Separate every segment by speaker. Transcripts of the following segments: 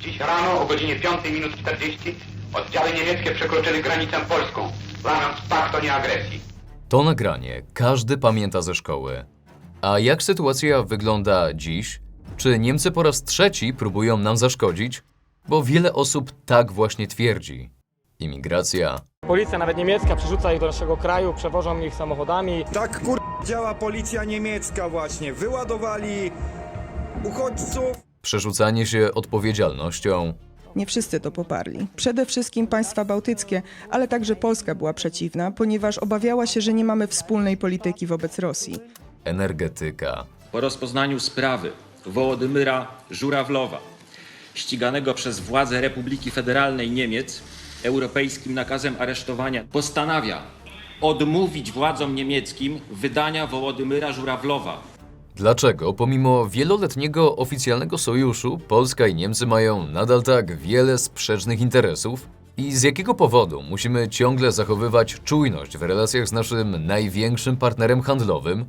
Speaker 1: Dziś rano o godzinie 5 minut 40 oddziały niemieckie przekroczyły granicę polską, łamiąc pakt o nieagresji.
Speaker 2: To nagranie każdy pamięta ze szkoły. A jak sytuacja wygląda dziś? Czy Niemcy po raz trzeci próbują nam zaszkodzić? Bo wiele osób tak właśnie twierdzi. Imigracja,
Speaker 3: Policja nawet niemiecka przerzuca ich do naszego kraju, przewożą ich samochodami.
Speaker 4: Tak kur... działa policja niemiecka właśnie. Wyładowali uchodźców.
Speaker 2: Przerzucanie się odpowiedzialnością,
Speaker 5: Nie wszyscy to poparli. Przede wszystkim państwa bałtyckie, ale także Polska była przeciwna, ponieważ obawiała się, że nie mamy wspólnej polityki wobec Rosji.
Speaker 2: energetyka,
Speaker 6: po rozpoznaniu sprawy Wołodymyra Żurawlowa, ściganego przez władze Republiki Federalnej Niemiec europejskim nakazem aresztowania, postanawia odmówić władzom niemieckim wydania Wołodymyra Żurawlowa
Speaker 2: Dlaczego, pomimo wieloletniego oficjalnego sojuszu, Polska i Niemcy mają nadal tak wiele sprzecznych interesów? I z jakiego powodu musimy ciągle zachowywać czujność w relacjach z naszym największym partnerem handlowym?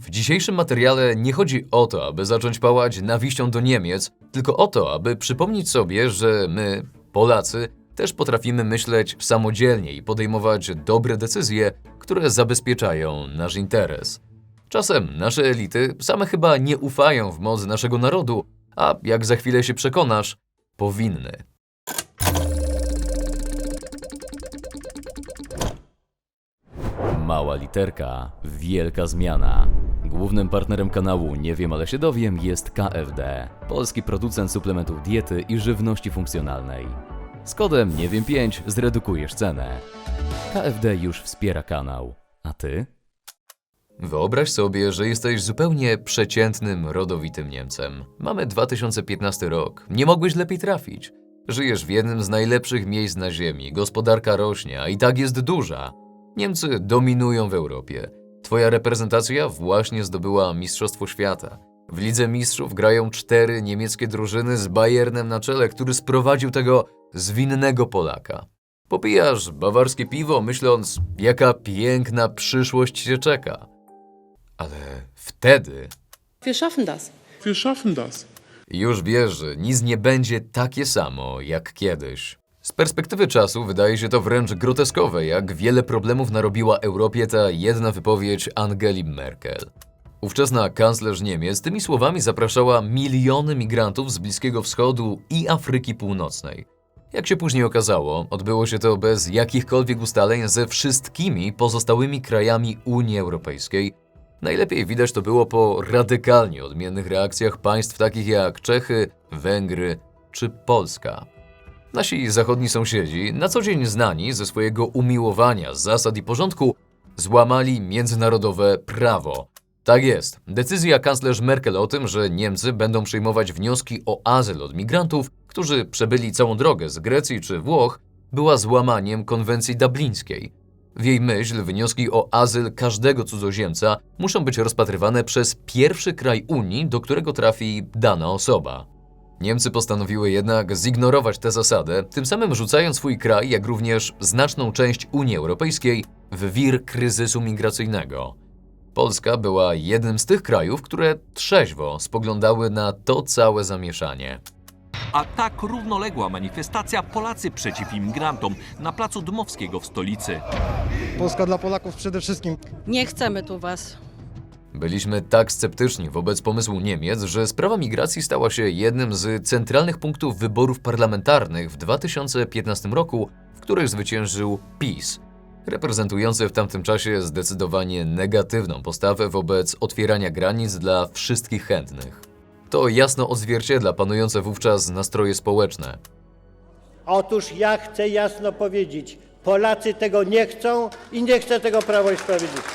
Speaker 2: W dzisiejszym materiale nie chodzi o to, aby zacząć pałać nawiścią do Niemiec, tylko o to, aby przypomnieć sobie, że my, Polacy, też potrafimy myśleć samodzielnie i podejmować dobre decyzje, które zabezpieczają nasz interes. Czasem nasze elity same chyba nie ufają w moc naszego narodu, a jak za chwilę się przekonasz, powinny.
Speaker 7: Mała literka, wielka zmiana. Głównym partnerem kanału Nie wiem, ale się dowiem jest KFD, polski producent suplementów diety i żywności funkcjonalnej. Z kodem Nie wiem 5 zredukujesz cenę. KFD już wspiera kanał. A ty?
Speaker 2: Wyobraź sobie, że jesteś zupełnie przeciętnym, rodowitym Niemcem. Mamy 2015 rok. Nie mogłeś lepiej trafić. Żyjesz w jednym z najlepszych miejsc na Ziemi, gospodarka rośnie, a i tak jest duża. Niemcy dominują w Europie. Twoja reprezentacja właśnie zdobyła Mistrzostwo Świata. W Lidze Mistrzów grają cztery niemieckie drużyny z Bayernem na czele, który sprowadził tego zwinnego Polaka. Popijasz bawarskie piwo, myśląc, jaka piękna przyszłość cię czeka. Ale wtedy
Speaker 8: Wir schaffen das.
Speaker 9: Wir schaffen das.
Speaker 2: już wiesz, że nic nie będzie takie samo jak kiedyś. Z perspektywy czasu wydaje się to wręcz groteskowe, jak wiele problemów narobiła Europie ta jedna wypowiedź Angeli Merkel. Ówczesna kanclerz Niemiec tymi słowami zapraszała miliony migrantów z Bliskiego Wschodu i Afryki Północnej. Jak się później okazało, odbyło się to bez jakichkolwiek ustaleń ze wszystkimi pozostałymi krajami Unii Europejskiej. Najlepiej widać to było po radykalnie odmiennych reakcjach państw takich jak Czechy, Węgry czy Polska. Nasi zachodni sąsiedzi, na co dzień znani ze swojego umiłowania zasad i porządku, złamali międzynarodowe prawo. Tak jest. Decyzja kanclerz Merkel o tym, że Niemcy będą przyjmować wnioski o azyl od migrantów, którzy przebyli całą drogę z Grecji czy Włoch, była złamaniem konwencji dublińskiej. W jej myśl wnioski o azyl każdego cudzoziemca muszą być rozpatrywane przez pierwszy kraj Unii, do którego trafi dana osoba. Niemcy postanowiły jednak zignorować tę zasadę, tym samym rzucając swój kraj, jak również znaczną część Unii Europejskiej, w wir kryzysu migracyjnego. Polska była jednym z tych krajów, które trzeźwo spoglądały na to całe zamieszanie.
Speaker 10: A tak równoległa manifestacja Polacy przeciw imigrantom na placu Dmowskiego w stolicy.
Speaker 11: Polska dla Polaków przede wszystkim.
Speaker 8: Nie chcemy tu was.
Speaker 2: Byliśmy tak sceptyczni wobec pomysłu Niemiec, że sprawa migracji stała się jednym z centralnych punktów wyborów parlamentarnych w 2015 roku, w których zwyciężył PiS, reprezentujący w tamtym czasie zdecydowanie negatywną postawę wobec otwierania granic dla wszystkich chętnych. To jasno odzwierciedla panujące wówczas nastroje społeczne.
Speaker 12: Otóż ja chcę jasno powiedzieć, Polacy tego nie chcą i nie chce tego Prawo i Sprawiedliwość.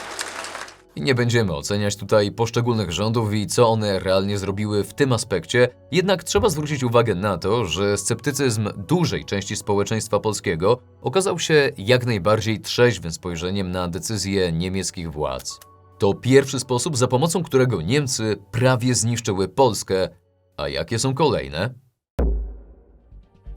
Speaker 2: I nie będziemy oceniać tutaj poszczególnych rządów i co one realnie zrobiły w tym aspekcie, jednak trzeba zwrócić uwagę na to, że sceptycyzm dużej części społeczeństwa polskiego okazał się jak najbardziej trzeźwym spojrzeniem na decyzje niemieckich władz. To pierwszy sposób, za pomocą którego Niemcy prawie zniszczyły Polskę, a jakie są kolejne?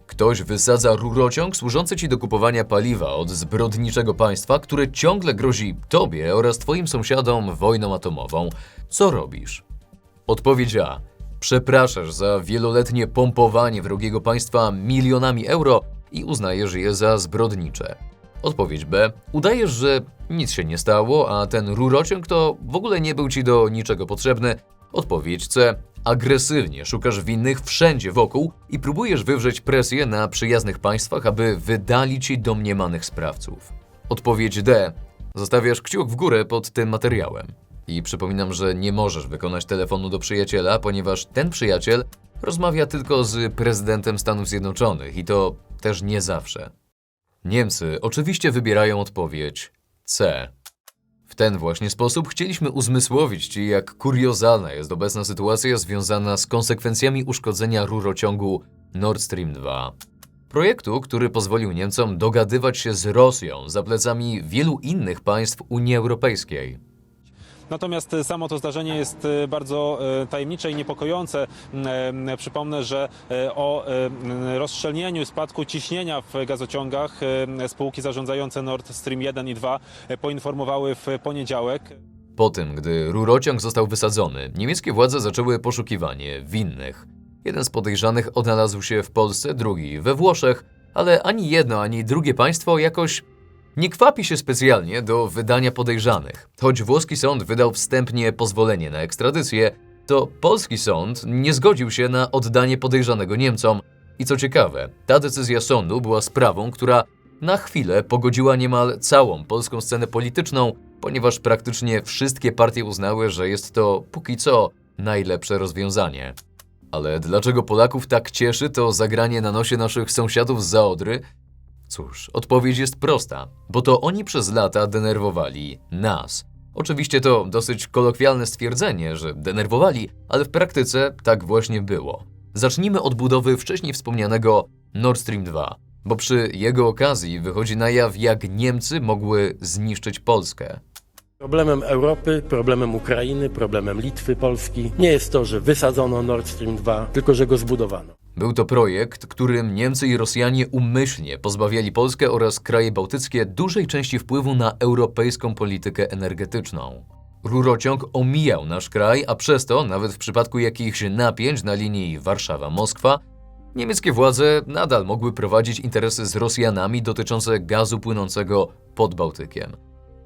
Speaker 2: Ktoś wysadza rurociąg służący ci do kupowania paliwa od zbrodniczego państwa, które ciągle grozi tobie oraz twoim sąsiadom wojną atomową. Co robisz? Odpowiedź A. przepraszasz za wieloletnie pompowanie wrogiego państwa milionami euro i uznajesz je za zbrodnicze. Odpowiedź B. Udajesz, że nic się nie stało, a ten rurociąg to w ogóle nie był ci do niczego potrzebny. Odpowiedź C. Agresywnie szukasz winnych wszędzie wokół i próbujesz wywrzeć presję na przyjaznych państwach, aby wydali ci domniemanych sprawców. Odpowiedź D. Zostawiasz kciuk w górę pod tym materiałem. I przypominam, że nie możesz wykonać telefonu do przyjaciela, ponieważ ten przyjaciel rozmawia tylko z prezydentem Stanów Zjednoczonych i to też nie zawsze. Niemcy oczywiście wybierają odpowiedź C. W ten właśnie sposób chcieliśmy uzmysłowić Ci, jak kuriozalna jest obecna sytuacja związana z konsekwencjami uszkodzenia rurociągu Nord Stream 2. Projektu, który pozwolił Niemcom dogadywać się z Rosją za plecami wielu innych państw Unii Europejskiej.
Speaker 3: Natomiast e, samo to zdarzenie jest e, bardzo e, tajemnicze i niepokojące. Mm, Przypomnę, że o rozszczelnieniu spadku ciśnienia w gazociągach spółki zarządzające Nord Stream 1 i 2 e, poinformowały w poniedziałek.
Speaker 2: Po tym, gdy rurociąg został wysadzony, niemieckie władze zaczęły poszukiwanie winnych. Jeden z podejrzanych odnalazł się w Polsce, drugi we Włoszech, ale ani jedno, ani drugie państwo jakoś nie kwapi się specjalnie do wydania podejrzanych. Choć włoski sąd wydał wstępnie pozwolenie na ekstradycję, to polski sąd nie zgodził się na oddanie podejrzanego Niemcom. I co ciekawe, ta decyzja sądu była sprawą, która na chwilę pogodziła niemal całą polską scenę polityczną, ponieważ praktycznie wszystkie partie uznały, że jest to póki co najlepsze rozwiązanie. Ale dlaczego Polaków tak cieszy to zagranie na nosie naszych sąsiadów z Zaodry? Cóż, odpowiedź jest prosta, bo to oni przez lata denerwowali nas. Oczywiście to dosyć kolokwialne stwierdzenie, że denerwowali, ale w praktyce tak właśnie było. Zacznijmy od budowy wcześniej wspomnianego Nord Stream 2, bo przy jego okazji wychodzi na jaw, jak Niemcy mogły zniszczyć Polskę.
Speaker 9: Problemem Europy, problemem Ukrainy, problemem Litwy, Polski nie jest to, że wysadzono Nord Stream 2, tylko że go zbudowano.
Speaker 2: Był to projekt, którym Niemcy i Rosjanie umyślnie pozbawiali Polskę oraz kraje bałtyckie dużej części wpływu na europejską politykę energetyczną. Rurociąg omijał nasz kraj, a przez to, nawet w przypadku jakichś napięć na linii Warszawa-Moskwa, niemieckie władze nadal mogły prowadzić interesy z Rosjanami dotyczące gazu płynącego pod Bałtykiem.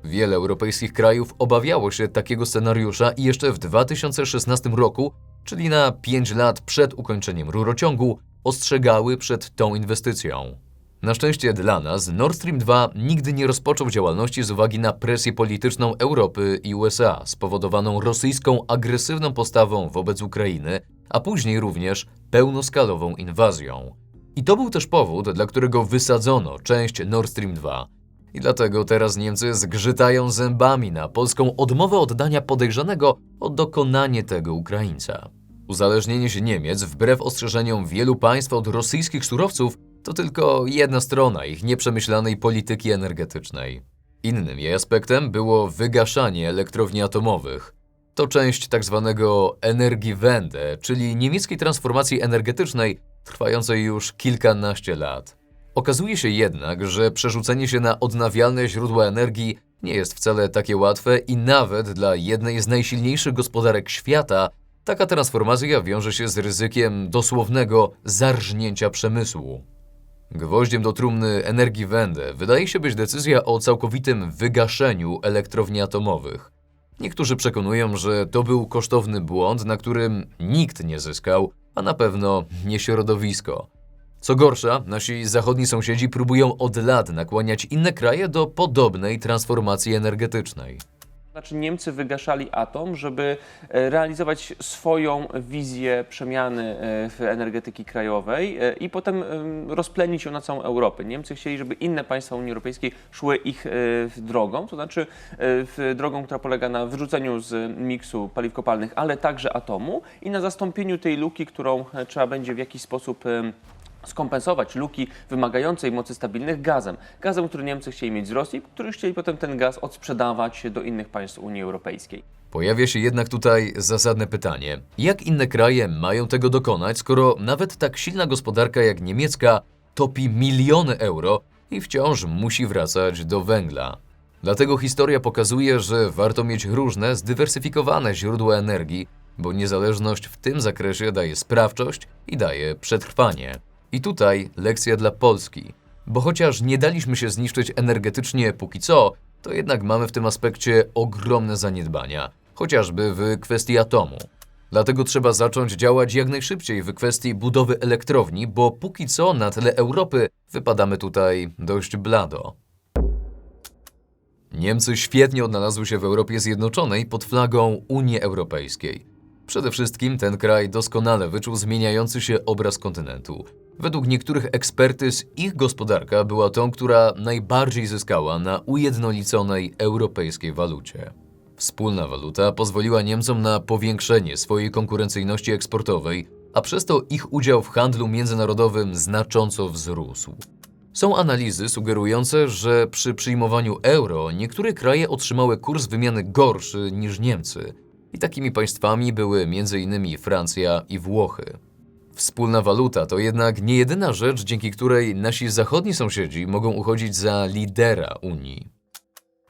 Speaker 2: Wiele europejskich krajów obawiało się takiego scenariusza i jeszcze w 2016 roku, czyli na 5 lat przed ukończeniem rurociągu, ostrzegały przed tą inwestycją. Na szczęście dla nas Nord Stream 2 nigdy nie rozpoczął działalności z uwagi na presję polityczną Europy i USA spowodowaną rosyjską agresywną postawą wobec Ukrainy, a później również pełnoskalową inwazją. I to był też powód, dla którego wysadzono część Nord Stream 2. I dlatego teraz Niemcy zgrzytają zębami na polską odmowę oddania podejrzanego o dokonanie tego Ukraińca. Uzależnienie się Niemiec, wbrew ostrzeżeniom wielu państw od rosyjskich surowców, to tylko jedna strona ich nieprzemyślanej polityki energetycznej. Innym jej aspektem było wygaszanie elektrowni atomowych. To część tzw. Energiewende, czyli niemieckiej transformacji energetycznej trwającej już kilkanaście lat. Okazuje się jednak, że przerzucenie się na odnawialne źródła energii nie jest wcale takie łatwe i nawet dla jednej z najsilniejszych gospodarek świata taka transformacja wiąże się z ryzykiem dosłownego zarżnięcia przemysłu. Gwoździem do trumny energii Wende wydaje się być decyzja o całkowitym wygaszeniu elektrowni atomowych. Niektórzy przekonują, że to był kosztowny błąd, na którym nikt nie zyskał, a na pewno nie środowisko. Co gorsza, nasi zachodni sąsiedzi próbują od lat nakłaniać inne kraje do podobnej transformacji energetycznej.
Speaker 13: Znaczy Niemcy wygaszali atom, żeby e, realizować swoją wizję przemiany e, w energetyki krajowej e, i potem em, rozplenić ją na całą Europę. Niemcy chcieli, żeby inne państwa Unii Europejskiej szły ich drogą, to znaczy drogą, która polega na wyrzuceniu z miksu paliw kopalnych, ale także atomu i na zastąpieniu tej luki, którą trzeba będzie w jakiś sposób skompensować luki wymagającej mocy stabilnych gazem. Gazem, który Niemcy chcieli mieć z Rosji, który chcieli potem ten gaz odsprzedawać do innych państw Unii Europejskiej.
Speaker 2: Pojawia się jednak tutaj zasadne pytanie: jak inne kraje mają tego dokonać, skoro nawet tak silna gospodarka jak niemiecka topi miliony euro i wciąż musi wracać do węgla? Dlatego historia pokazuje, że warto mieć różne, zdywersyfikowane źródła energii, bo niezależność w tym zakresie daje sprawczość i daje przetrwanie. I tutaj lekcja dla Polski, bo chociaż nie daliśmy się zniszczyć energetycznie póki co, to jednak mamy w tym aspekcie ogromne zaniedbania, chociażby w kwestii atomu. Dlatego trzeba zacząć działać jak najszybciej w kwestii budowy elektrowni, bo póki co na tle Europy wypadamy tutaj dość blado. Niemcy świetnie odnalazły się w Europie Zjednoczonej pod flagą Unii Europejskiej. Przede wszystkim ten kraj doskonale wyczuł zmieniający się obraz kontynentu. Według niektórych ekspertyz ich gospodarka była tą, która najbardziej zyskała na ujednoliconej europejskiej walucie. Wspólna waluta pozwoliła Niemcom na powiększenie swojej konkurencyjności eksportowej, a przez to ich udział w handlu międzynarodowym znacząco wzrósł. Są analizy sugerujące, że przy przyjmowaniu euro niektóre kraje otrzymały kurs wymiany gorszy niż Niemcy. I takimi państwami były m.in. Francja i Włochy. Wspólna waluta to jednak nie jedyna rzecz, dzięki której nasi zachodni sąsiedzi mogą uchodzić za lidera Unii.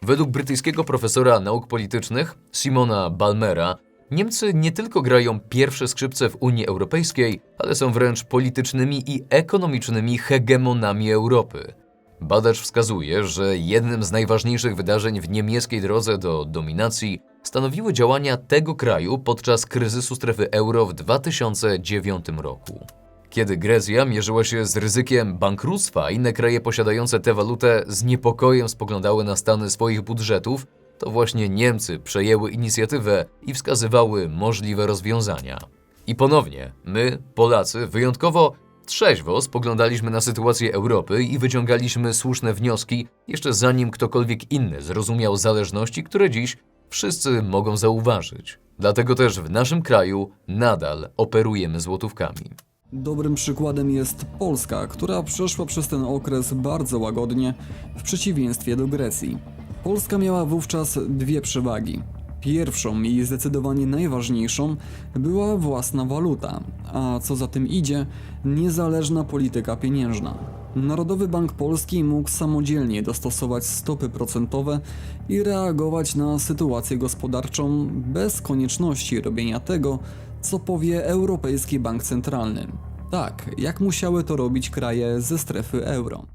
Speaker 2: Według brytyjskiego profesora nauk politycznych Simona Balmera, Niemcy nie tylko grają pierwsze skrzypce w Unii Europejskiej, ale są wręcz politycznymi i ekonomicznymi hegemonami Europy. Badacz wskazuje, że jednym z najważniejszych wydarzeń w niemieckiej drodze do dominacji stanowiły działania tego kraju podczas kryzysu strefy euro w 2009 roku. Kiedy Grecja mierzyła się z ryzykiem bankructwa, inne kraje posiadające tę walutę z niepokojem spoglądały na stany swoich budżetów, to właśnie Niemcy przejęły inicjatywę i wskazywały możliwe rozwiązania. I ponownie, my, Polacy, wyjątkowo trzeźwo spoglądaliśmy na sytuację Europy i wyciągaliśmy słuszne wnioski, jeszcze zanim ktokolwiek inny zrozumiał zależności, które dziś wszyscy mogą zauważyć. Dlatego też w naszym kraju nadal operujemy złotówkami.
Speaker 14: Dobrym przykładem jest Polska, która przeszła przez ten okres bardzo łagodnie, w przeciwieństwie do Grecji. Polska miała wówczas dwie przewagi. Pierwszą i zdecydowanie najważniejszą była własna waluta, a co za tym idzie, niezależna polityka pieniężna. Narodowy Bank Polski mógł samodzielnie dostosować stopy procentowe i reagować na sytuację gospodarczą bez konieczności robienia tego, co powie Europejski Bank Centralny. Tak, jak musiały to robić kraje ze strefy euro.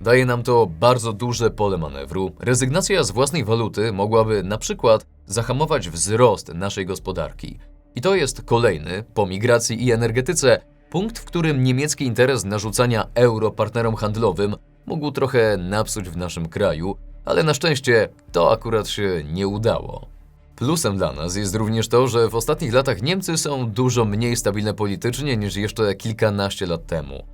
Speaker 2: Daje nam to bardzo duże pole manewru. Rezygnacja z własnej waluty mogłaby na przykład zahamować wzrost naszej gospodarki. I to jest kolejny, po migracji i energetyce, punkt, w którym niemiecki interes narzucania euro partnerom handlowym mógł trochę napsuć w naszym kraju, ale na szczęście to akurat się nie udało. Plusem dla nas jest również to, że w ostatnich latach Niemcy są dużo mniej stabilne politycznie niż jeszcze kilkanaście lat temu.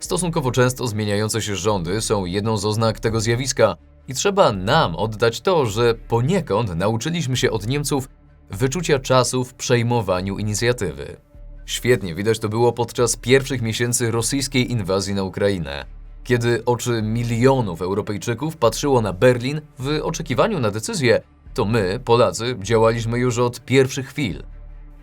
Speaker 2: Stosunkowo często zmieniające się rządy są jedną z oznak tego zjawiska i trzeba nam oddać to, że poniekąd nauczyliśmy się od Niemców wyczucia czasu w przejmowaniu inicjatywy. Świetnie widać to było podczas pierwszych miesięcy rosyjskiej inwazji na Ukrainę, kiedy oczy milionów Europejczyków patrzyło na Berlin w oczekiwaniu na decyzję, to my, Polacy, działaliśmy już od pierwszych chwil.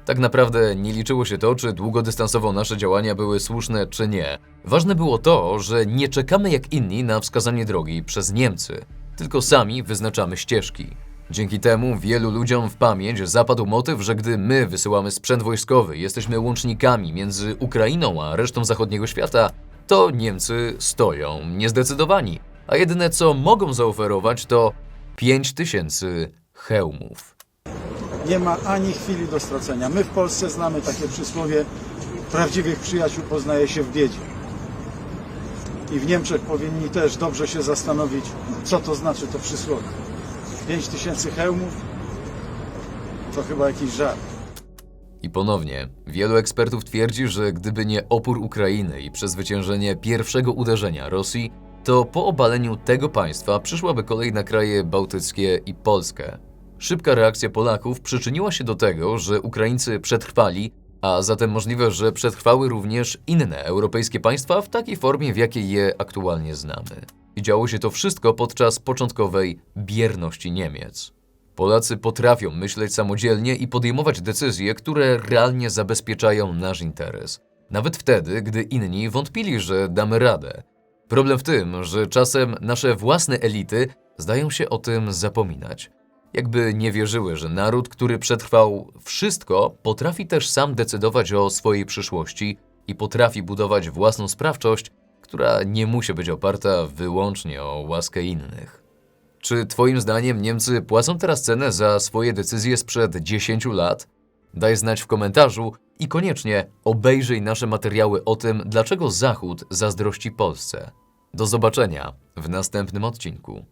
Speaker 2: Tak naprawdę nie liczyło się to, czy długodystansowo nasze działania były słuszne, czy nie. Ważne było to, że nie czekamy jak inni na wskazanie drogi przez Niemcy, tylko sami wyznaczamy ścieżki. Dzięki temu wielu ludziom w pamięć zapadł motyw, że gdy my wysyłamy sprzęt wojskowy, jesteśmy łącznikami między Ukrainą a resztą zachodniego świata, to Niemcy stoją niezdecydowani, a jedyne co mogą zaoferować to 5000 hełmów.
Speaker 15: Nie ma ani chwili do stracenia. My w Polsce znamy takie przysłowie: prawdziwych przyjaciół poznaje się w biedzie. I w Niemczech powinni też dobrze się zastanowić, co to znaczy to przysłowie. 5 tysięcy hełmów to chyba jakiś żart.
Speaker 2: I ponownie, wielu ekspertów twierdzi, że gdyby nie opór Ukrainy i przezwyciężenie pierwszego uderzenia Rosji, to po obaleniu tego państwa przyszłaby kolej na kraje bałtyckie i Polskę. Szybka reakcja Polaków przyczyniła się do tego, że Ukraińcy przetrwali, a zatem możliwe, że przetrwały również inne europejskie państwa w takiej formie, w jakiej je aktualnie znamy. I działo się to wszystko podczas początkowej bierności Niemiec. Polacy potrafią myśleć samodzielnie i podejmować decyzje, które realnie zabezpieczają nasz interes. Nawet wtedy, gdy inni wątpili, że damy radę. Problem w tym, że czasem nasze własne elity zdają się o tym zapominać. Jakby nie wierzyły, że naród, który przetrwał wszystko, potrafi też sam decydować o swojej przyszłości i potrafi budować własną sprawczość, która nie musi być oparta wyłącznie o łaskę innych. Czy Twoim zdaniem Niemcy płacą teraz cenę za swoje decyzje sprzed 10 lat? Daj znać w komentarzu i koniecznie obejrzyj nasze materiały o tym, dlaczego Zachód zazdrości Polsce. Do zobaczenia w następnym odcinku.